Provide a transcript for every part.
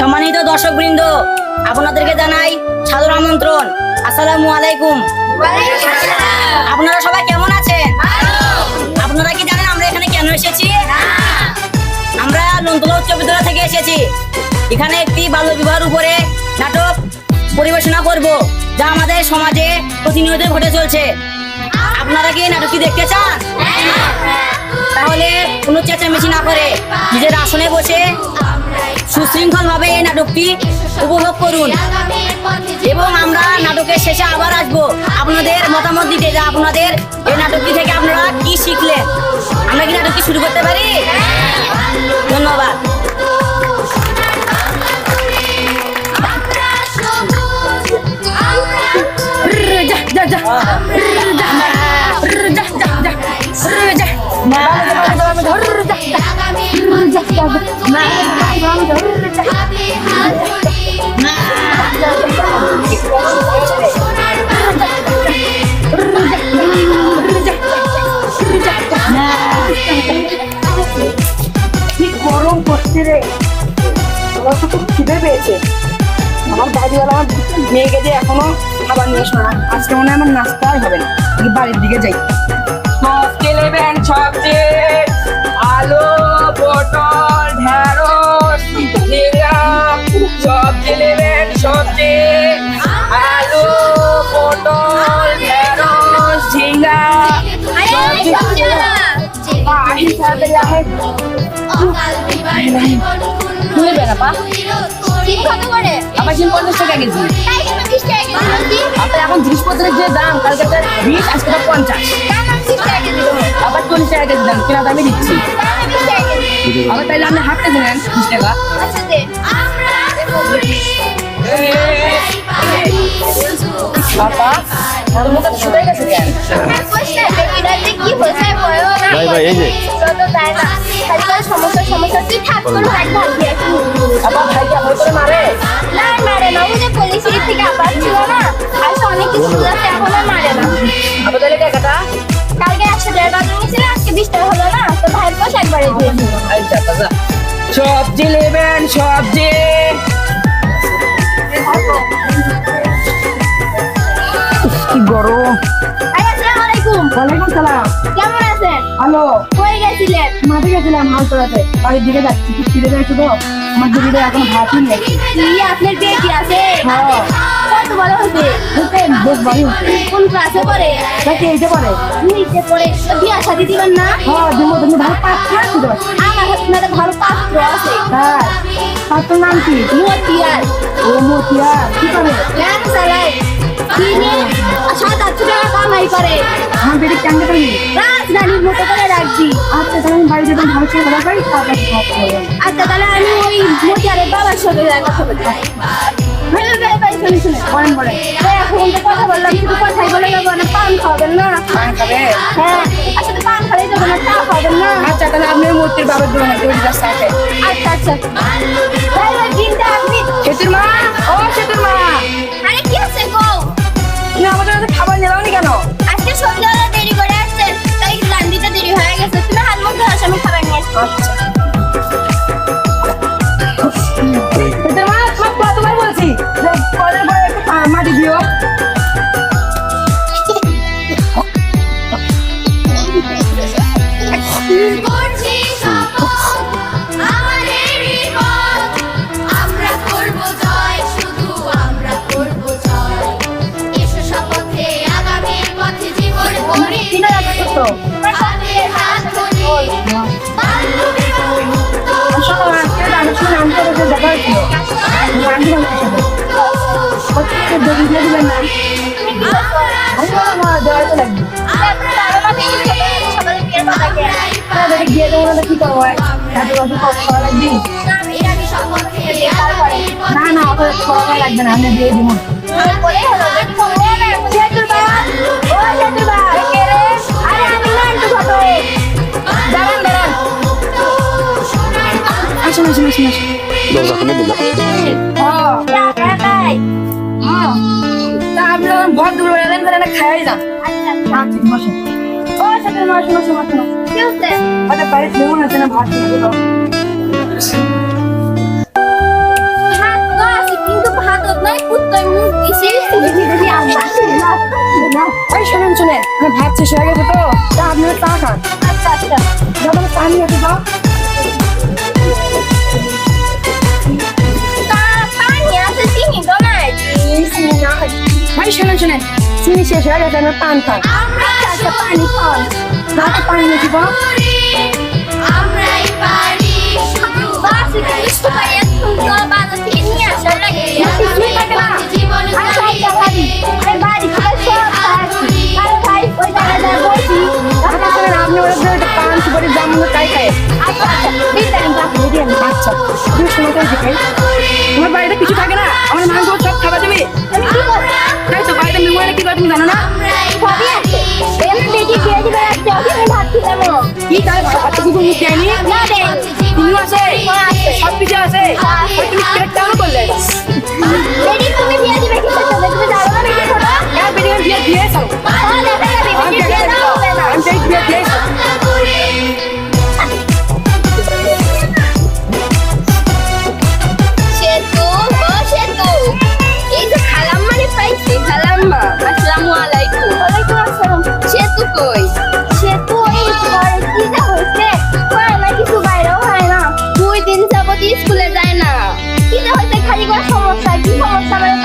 সম্মানিত দর্শক বৃন্দ আপনাদেরকে জানাই সাদর আমন্ত্রণ। আসসালামু আলাইকুম। আপনারা সবাই কেমন আছেন? আপনারা কি জানেন আমরা এখানে কেন এসেছি? আমরা নন্দলা উচ্চ বিদ্যালয় থেকে এসেছি। এখানে একটি বাল্য বিবাহের উপরে নাটক পরিবেশনা করব যা আমাদের সমাজে প্রতিনিয়ত ঘটে চলছে। আপনারা কি নাটকটি দেখতে চান? তাহলে কোনো চেঁচামেচি না করে নিজের আসনে বসে সুশৃঙ্খল ভাবে এই নাটকটি উপভোগ করুন। এবং আমরা নাটকের শেষে আবার আসব। আপনাদের মতামত দিতে যে আপনাদের এই নাটকটি থেকে আপনারা কি শিখলেন? আমরা কি নাটকটি শুরু করতে পারি? ধন্যবাদ। যা যা যা। যা মেয়েকে যে এখনও খাবার নিয়ে না। আজকে মনে হয় আমার নাস্তাই হবে না। বাড়ির দিকে যাই। সবজি নেবেন সবজি আলু পটল ঢেঁড়স ঝিঙ্গা সবজি নেবেন সবজি আলু পটল ঢেঁড়স ঝিঙ্গা আহি সাথে যাবে নেবে না, পা? আমার পঞ্চাশ টাকা কেজি আপনার এখন জিনিসপত্রের যে দাম কালকে তার বিশ আজকে পঞ্চাশ আবার চল্লিশ টাকা দাম কেনা দামে দিচ্ছি আবার তাইলে আপনি হাঁটতে দিলেন বিশ টাকা বাবা ওর মুখে তো শুকাই গেছে কেন? ভাই, ভাই, এই যে। সমস্যা সমস্যা। তুই থাক ভাই ভাই। আবার ভাইকে ভয় করে মারে? না মারে না ওই যে পুলিশের থেকে আবার ছিল না আর অনেক কিছু বোঝাচ্ছে এখন আর মারে না। আবার তাহলে টাকাটা কালকে একশো টাকা নিয়েছিল আজকে বিশ টাকা হলো না তো ভাইয়ের পোষ একবারে। দিয়ে দিল আচ্ছা আচ্ছা সবজি নেবেন সবজি হ্যালো কই গেছিলেন মাঠে গেছিলাম হাল তোলাতে বাড়ির দিকে যাচ্ছি খুব খিদে পেয়েছে তো। আমার দিদিটা এখন ভাতই নেই। কি আপনার বেটি আছে? হ্যাঁ। কত বড় হয়েছে বুঝতে বেশ ভালো হচ্ছে কোন ক্লাসে পড়ে? তাকে এইতে পারে নিচে পড়ে। তো বিয়া শাদি দিবেন না? হ্যাঁ দিব তুমি ভালো পাচ্ছি না শুধু আমার আপনাদের ভালো পাত্র আছে। হ্যাঁ। পাত্র নাম কি? মতিয়ার। ও মতিয়া কি করে? এক চালায় কিনে সাত আটশো টাকা কামাই করে। আমার বেটি কেমন করি রাজধানীর মতো করে রাখছি আচ্ছা তাহলে আমি বাড়ি যেতাম ভালো তারপর সব করলাম আচ্ছা তাহলে আমি ওই মতিয়ারের বাবার সাথে দেখা করব ভালো ভাই ভাই শুনে শুনে। বলেন বলেন। ভাই, এখন তো কথা বললাম শুধু কথাই বলে যাব না পান খাবেন না। পান খাবে? হ্যাঁ আসলে পান খালে যাব না চা খাবেন না। আচ্ছা তাহলে আপনি মূর্তির বাবার দোকানে যাচ্ছে আচ্ছা আচ্ছা। সেতুর মা? ও সেতুর মা। কি করব তাদের বাসে কত খাওয়া লাগবে আমি শপথে, আগামীর পথে না না অত খাওয়া লাগবে না আমি দিয়ে দিব পরে হলো সেতুর বাবা ও সেতুর বাবা কে রে আরে আমি না একটু ছোট দাঁড়ান শোনো শোনো শোনো শোনো কি হচ্ছে আরে বাইরে ফেলো না যেন ভাত দিয়ে দাও ভাত শেষ হয়ে গেছে তো তা আপনি চা খান আচ্ছা আচ্ছা যখন চা নিয়ে দাও ভাই শোনেন শোনেন চিনি শেষ হয়ে গেছে পান খান পানি খাওয়াই হাতে পানি দিব আমরাই পারি শুধু বাসি কিছু পাই এখন তো বাজার থেকে নিয়ে আসা বাড়িতে কিছু থাকে না? আমার মাংস কই? সে তো এই ঘরে কি যা হইছে পায় না কিছু বাইরেও হয় না। দুই দিন যাবত স্কুলে যায় না। কি যা হইছে খালি কোনো সমস্যা কি সমস্যা মানে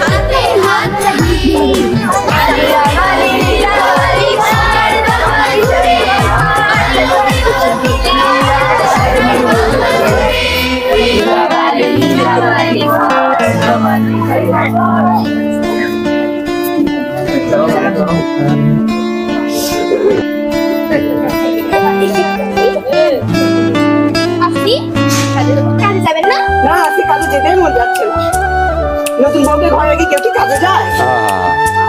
হাতে হাত আপনি কাজে যাবেন না না আজকে কাজে যেতে মন যাচ্ছে না নতুন বউকে ঘরে রেখে যাবে যায়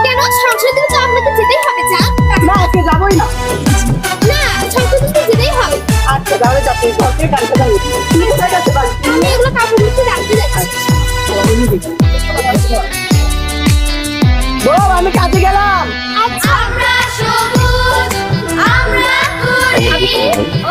কেন? সংসারে তো আপনাকে যেতেই হবে যা। না আজকে যাবই না। না সংসারে তো যেতেই হবে। আচ্ছা তাহলে যাতে ঘর কালকে যাব আমি এগুলো কাপড় নিচে রাখতে যাচ্ছি। আমি কাজে গেলাম। আচ্ছা। আমরা সবুজ আমরা করি। ও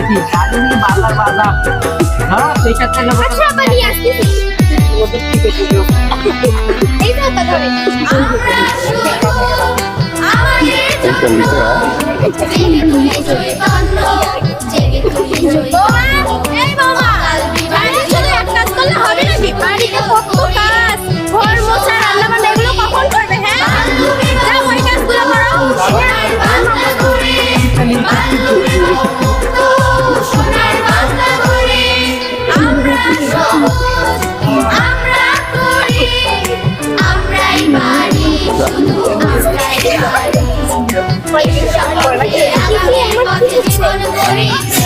পেয়েছি গার্ডেনিং বাজার বাজার হ্যাঁ সেটা থেকে আচ্ছা বাড়ি আসছি ওদের ঠিক আছে এই তো কথা আমার আমার Like, you're like, you're like, you're like,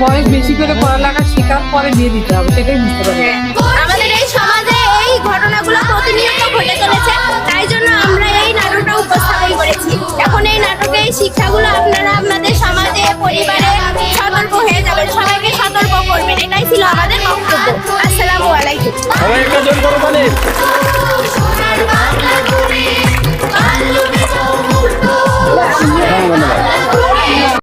বয়স বেশি করে পড়ালেখা শেখার পরে বিয়ে দিতে হবে সেটাই বুঝতে পারবে হ্যাঁ। আমাদের এই সমাজে এই ঘটনাগুলো প্রতিনিয়ত ঘটে চলেছে তাই জন্য আমরা এই নাটকটা উপস্থাপন করেছি। এখন এই নাটকে এই শিক্ষাগুলো আপনারা আপনাদের সমাজে পরিবারে সতর্ক হয়ে যাবেন সবাইকে সতর্ক করবেন এটাই ছিল আমাদের বক্তব্য। আসসালামু আলাইকুম।